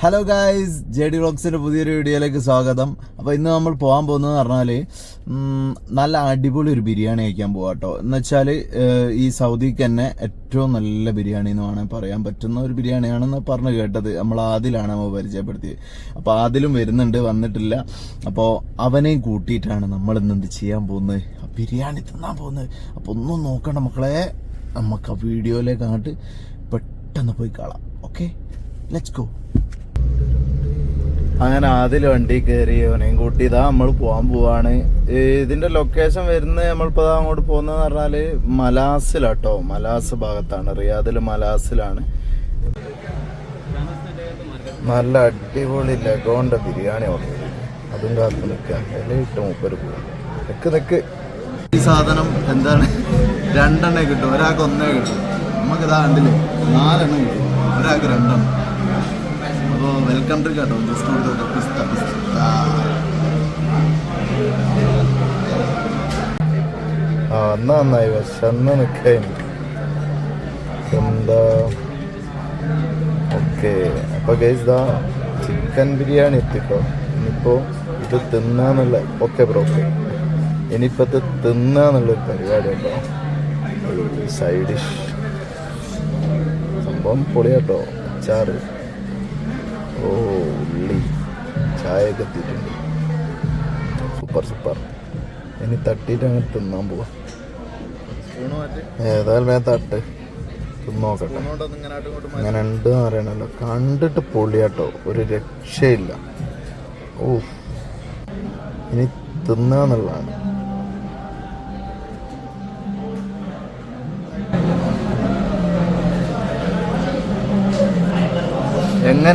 Hello guys J D വ്ളോഗ്സിന്റെ പുതിയൊരു വീഡിയോയിലേക്ക് സ്വാഗതം. അപ്പോൾ ഇന്ന് നമ്മൾ പോകാൻ പോകുന്നതെന്ന് പറഞ്ഞാൽ നല്ല അടിപൊളി ഒരു ബിരിയാണി കഴിക്കാൻ പോകാം കേട്ടോ എന്ന് വെച്ചാൽ ഈ സൗദിക്ക് തന്നെ ഏറ്റവും നല്ല ബിരിയാണി എന്ന് വേണമെങ്കിൽ പറയാൻ പറ്റുന്ന ഒരു ബിരിയാണിയാണെന്ന് പറഞ്ഞു കേട്ടത്. നമ്മൾ ആദിലാണ് നമ്മൾ പരിചയപ്പെടുത്തിയത്. അപ്പോൾ ആദിലും വരുന്നുണ്ട് വന്നിട്ടില്ല. അപ്പോൾ അവനെയും കൂട്ടിയിട്ടാണ് നമ്മൾ ഇന്ന് എന്ത് ചെയ്യാൻ പോകുന്നത്? ബിരിയാണി തിന്നാൻ പോകുന്നത്. അപ്പോൾ ഒന്നും നോക്കണ്ട മക്കളെ. നമുക്ക് ആ വീഡിയോയിലേക്ക് അങ്ങോട്ട് പെട്ടെന്ന് പോയി കാണാം. ഓക്കെ ലെറ്റ്സ് ഗോ അങ്ങനെ ആദ്യം വണ്ടി കയറി അവനെയും കൂട്ടി ഇതാ നമ്മൾ പോകാൻ പോവാണ്. ഇതിന്റെ ലൊക്കേഷൻ വരുന്നത് നമ്മളിപ്പോ ഇതാ അങ്ങോട്ട് പോകുന്നതെന്ന് പറഞ്ഞാൽ മലാസിലാട്ടോ. മലാസ് ഭാഗത്താണ്. റിയാദിൽ മലാസിലാണ്. നല്ല അടിപൊളി ലഗോണ്ട ബിരിയാണി ഓർഡർ അതും കാത്ത് നിൽക്കുക. ഇട്ട് മൂപ്പര് പോകും നിക്ക് ഈ സാധനം എന്താണ്? രണ്ടെണ്ണേ കിട്ടും. ഒരാൾക്ക് ഒന്നേ കിട്ടും. നമുക്ക് ഇതാ കണ്ടില്ലേ? നാലെണ്ണം കിട്ടും. ഒരാൾക്ക് രണ്ടെണ്ണം. ഡ്രിങ്ക് കേട്ടോ ജസ്റ്റ് കൊടുത്തോട്ടെ പിസ്ത പിസ്ത ആ. എന്നാ നന്നായി വിശന്ന് നിൽക്കാൻ എന്താ? ഓക്കെ. അപ്പൊ ഗൈസ് ദാ ചിക്കൻ ബിരിയാണി എത്തിട്ടോ. ഇനിയിപ്പോ ഇത് തിന്നാന്നുള്ള ഓക്കെ ബ്രോ ഓക്കെ. ഇനിയിപ്പോ ഇത് തിന്നാന്നുള്ളൊരു പരിപാടി ഉണ്ടോ? സൈഡ് ഡിഷ് സംഭവം പൊളിയാട്ടോ. അച്ചാറ്. ഓ ഉള്ളി. ചായയൊക്കെ എത്തിയിട്ടുണ്ട്. സൂപ്പർ സൂപ്പർ ഇനി തട്ടിയിട്ട് അങ്ങനെ തിന്നാൻ പോവാ. ഏതായാലും ഞാൻ തട്ട്. തിന്നോക്കട്ടെ. അങ്ങനെ ഉണ്ട് എന്ന് പറയണല്ലോ കണ്ടിട്ട് പൊളിയാട്ടോ. ഒരു രക്ഷയില്ല. ഓ. ഇനി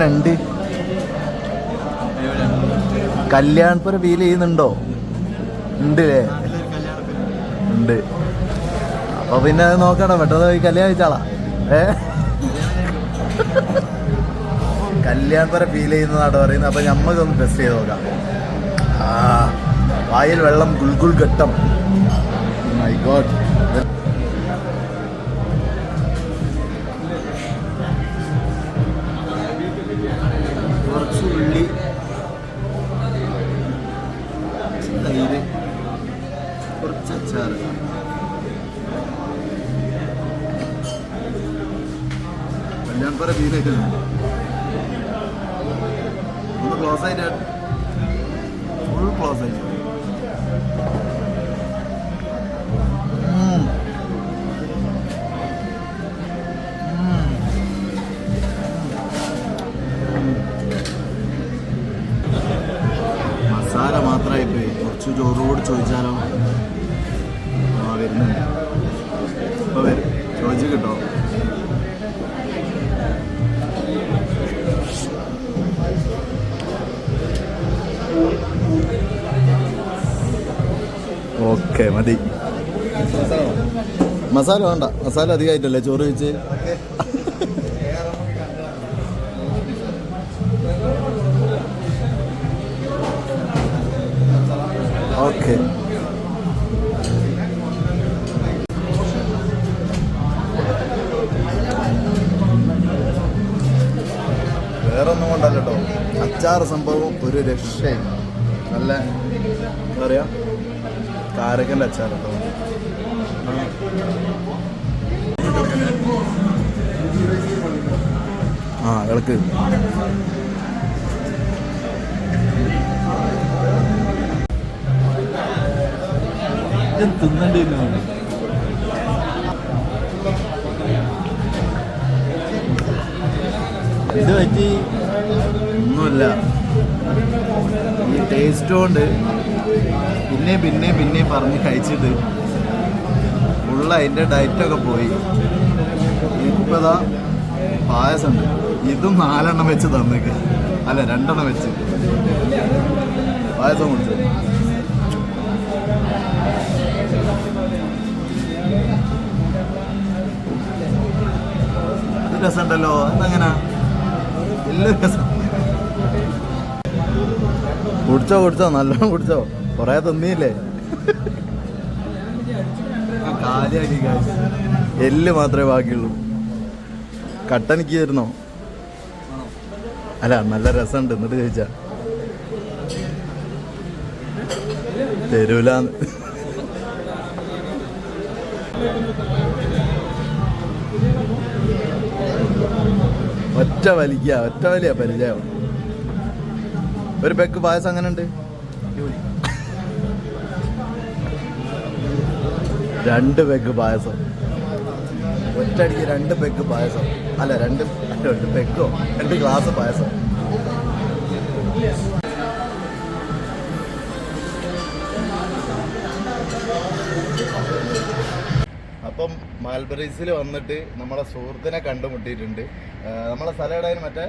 തിന്നാന്നുള്ളതാണ് എങ്ങനുണ്ട് കല്യാണപ്പുര ഫീൽ ചെയ്യുന്നുണ്ടോ? ഉണ്ട് അല്ലേ ഉണ്ട്. അപ്പൊ പിന്നെ അത് നോക്കണം. പെട്ടെന്ന് പോയി കല്യാണം കഴിച്ചാളാ. ഏ? കല്യാണപ്പുര ഫീൽ ചെയ്യുന്നതാണ് പറയുന്നത്. അപ്പൊ ഞമ്മക്കൊന്ന് ടെസ്റ്റ് ചെയ്ത് നോക്കാം. ആ വായിൽ വെള്ളം ഗുൾഗുൾ ഘട്ടം. മൈ ഗോഡ് കല്യാൺപുര ബീലേക്ക് ഒന്ന് ക്ലോസ് ആയിട്ട് ഫുൾ ക്ലോസ് ആയിട്ട്. മസാല മാത്രമായി പോയി കുറച്ച് ചോറോട് ചോദിച്ചാലോ? ഓക്കെ മതി. മസാല വേണ്ട. മസാല അധികമായിട്ടല്ലേ ചോറ് വെച്ച്. ഓക്കെ. വേറൊന്നും കൊണ്ടല്ലോ അച്ചാറ് അച്ചാർ സംഭവം ഒരു രക്ഷയും. നല്ല എന്താ പറയാ? കാരക്കന്റെ കേട്ടോ ആ ഇളക്ക്. തിന്നേണ്ടി ഇത് പറ്റി? ഒന്നുമില്ല. ഈ ടേസ്റ്റ് കൊണ്ട് പിന്നെയും പിന്നെയും പിന്നെയും പറഞ്ഞ് കഴിച്ചിട്ട് ഉള്ള അതിന്റെ ഡയറ്റൊക്കെ പോയി. ഇപ്പതാ പായസമുണ്ട്. ഇതും നാലെണ്ണം വെച്ച് തന്നേക്ക്. അല്ല രണ്ടെണ്ണം വെച്ച്. പായസം കുടിച്ചു? രസമുണ്ടല്ലോ. എന്തെങ്ങനെ എല്ലാ രസം. കുടിച്ചോ കുടിച്ചോ? നല്ലോണം കുടിച്ചോ. കൊറേ തന്നില്ലേ. എല്ല് മാത്രമേ ബാക്കിയുള്ളൂ. കട്ടനിക്ക് തരുന്നോ അല്ല നല്ല രസമുണ്ട്. എന്നിട്ട് ചോദിച്ചാ തരൂലാന്ന്. ഒറ്റ വലിക്ക ഒറ്റ വലിയ പരിചയം. ഒരു പെക്ക് പായസം അങ്ങനെ ഉണ്ട് രണ്ട് പെഗ് പായസം. ഒറ്റയടിക്ക് രണ്ട് പെഗ് പായസം. അല്ല രണ്ട് രണ്ട് പെഗോ രണ്ട് ഗ്ലാസ് പായസം. അപ്പം മാൽബറീസിൽ വന്നിട്ട് നമ്മളെ സുഹൃത്തിനെ കണ്ടുമുട്ടിയിട്ടുണ്ട്. നമ്മളെ സ്ഥലം എവിടെയായിരുന്നു മറ്റേ?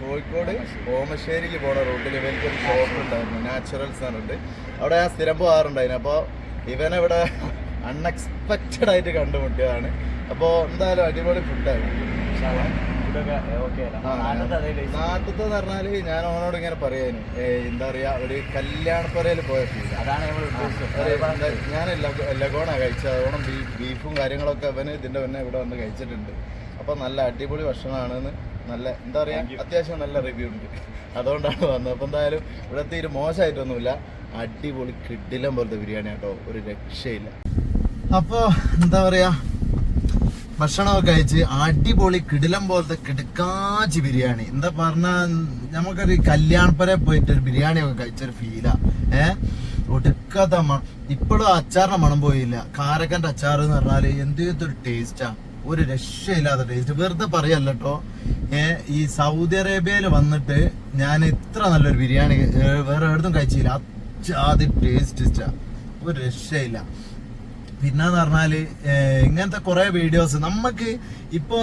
കോഴിക്കോട് ഓമശ്ശേരിക്ക് പോണ റൂട്ടിൽ ഇവർക്ക് ഒരു ഷോപ്പ് ഉണ്ടായിരുന്നു നാച്ചുറൽസ് പറഞ്ഞിട്ട് അവിടെ ഞാൻ സ്ഥിരം പോകാറുണ്ടായിരുന്നു. അപ്പോൾ ഇവനെവിടെ അൺഎക്സ്പെക്റ്റഡ് ആയിട്ട് കണ്ടുമുട്ടിയതാണ്. അപ്പോൾ എന്തായാലും അടിപൊളി ഫുഡായിരുന്നു നാട്ടിലത്തെ പറഞ്ഞാൽ ഞാൻ ഓനോട് ഇങ്ങനെ പറയാനും എന്താ പറയാ ഒരു കല്യാണപ്പുരയിൽ പോയ ഫീൽ ഞാൻ ലഗോണ കഴിച്ചത്. അതോണം ബീഫും കാര്യങ്ങളൊക്കെ അവന് ഇതിന്റെ മുന്നേ ഇവിടെ വന്ന് കഴിച്ചിട്ടുണ്ട്. അപ്പൊ നല്ല അടിപൊളി ഭക്ഷണമാണെന്ന് നല്ല എന്താ പറയാ അത്യാവശ്യം നല്ല റിവ്യൂ ഉണ്ട്. അതുകൊണ്ടാണ് വന്നത്. അപ്പോൾ എന്തായാലും ഇവിടെ തീരെ മോശമായിട്ടൊന്നുമില്ല. അടിപൊളി കിഡിലം പോലത്തെ ബിരിയാണി കേട്ടോ. ഒരു രക്ഷയില്ല. അപ്പോൾ എന്താ പറയാ? ഭക്ഷണമൊക്കെ കഴിച്ച് അടിപൊളി കിടിലം പോലത്തെ കിടുക്കാച്ചി ബിരിയാണി. എന്താ പറഞ്ഞാൽ നമുക്കൊരു കല്യാണപ്പുര പോയിട്ട് ഒരു ബിരിയാണി ഒക്കെ കഴിച്ചൊരു ഫീലാ. ഏ? ഒടുക്കാത്ത മണം ഇപ്പോഴും അച്ചാറിന് മണം പോയില്ല. കാരക്കന്റെ അച്ചാർ എന്ന് പറഞ്ഞാൽ എന്തൊരു ഒരു ടേസ്റ്റാ. ഒരു രക്ഷയില്ലാത്ത ടേസ്റ്റ് വെറുതെ പറയല്ല കേട്ടോ ഈ സൗദി അറേബ്യയിൽ വന്നിട്ട് ഞാൻ ഇത്ര നല്ലൊരു ബിരിയാണി വേറെ എവിടുന്നും കഴിച്ചില്ല. അച്ചാതി ടേസ്റ്റ് ഒരു രക്ഷയില്ല. പിന്നെന്ന് പറഞ്ഞാൽ ഏഹ്, ഇങ്ങനത്തെ കുറെ വീഡിയോസ് നമുക്ക് ഇപ്പോ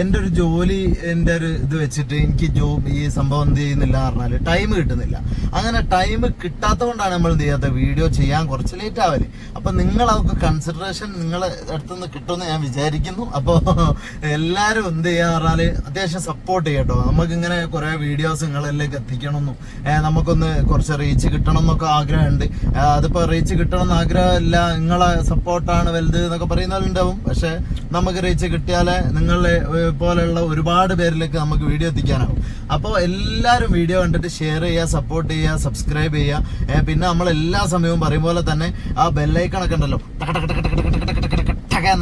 എന്റെ ഒരു ജോലി എന്റെ ഒരു ഇത് വെച്ചിട്ട് എനിക്ക് ജോബ് ഈ സംഭവം എന്ത് ചെയ്യുന്നില്ല എന്ന് പറഞ്ഞാൽ ടൈം കിട്ടുന്നില്ല. അങ്ങനെ ടൈം കിട്ടാത്ത കൊണ്ടാണ് നമ്മൾ എന്ത് ചെയ്യാത്ത? വീഡിയോ ചെയ്യാൻ കുറച്ച് ലേറ്റ് ആവൽ. അപ്പൊ നിങ്ങൾ അവർക്ക് കൺസിഡറേഷൻ നിങ്ങളെ അടുത്തുനിന്ന് കിട്ടുമെന്ന് ഞാൻ വിചാരിക്കുന്നു. അപ്പോൾ എല്ലാവരും എന്ത് ചെയ്യാന്ന് പറഞ്ഞാൽ അത്യാവശ്യം സപ്പോർട്ട് ചെയ്യട്ടോ നമുക്ക് ഇങ്ങനെ കുറെ വീഡിയോസ് നിങ്ങളിലേക്ക് എത്തിക്കണമെന്നും നമുക്കൊന്ന് കുറച്ച് റീച്ച് കിട്ടണം എന്നൊക്കെ ആഗ്രഹമുണ്ട്. ആ, അതിപ്പോ റീച്ച് കിട്ടണം എന്ന് ആഗ്രഹമില്ല നിങ്ങളെ സപ്പോർട്ടാണ് വലുത് എന്നൊക്കെ പറയുന്നവരുണ്ടാവും പക്ഷെ നമുക്ക് റീച്ച് കിട്ടിയാലെ നിങ്ങളെ പോലെയുള്ള ഒരുപാട് പേരിലേക്ക് നമുക്ക് വീഡിയോ എത്തിക്കാനാവും അപ്പോൾ എല്ലാവരും വീഡിയോ കണ്ടിട്ട് ഷെയർ ചെയ്യുക സപ്പോർട്ട് ചെയ്യുക സബ്സ്ക്രൈബ് ചെയ്യുക പിന്നെ നമ്മൾ എല്ലാ സമയവും പറയും പോലെ തന്നെ ആ ബെല്ലൈക്കണൊക്കെ ഉണ്ടല്ലോ ടക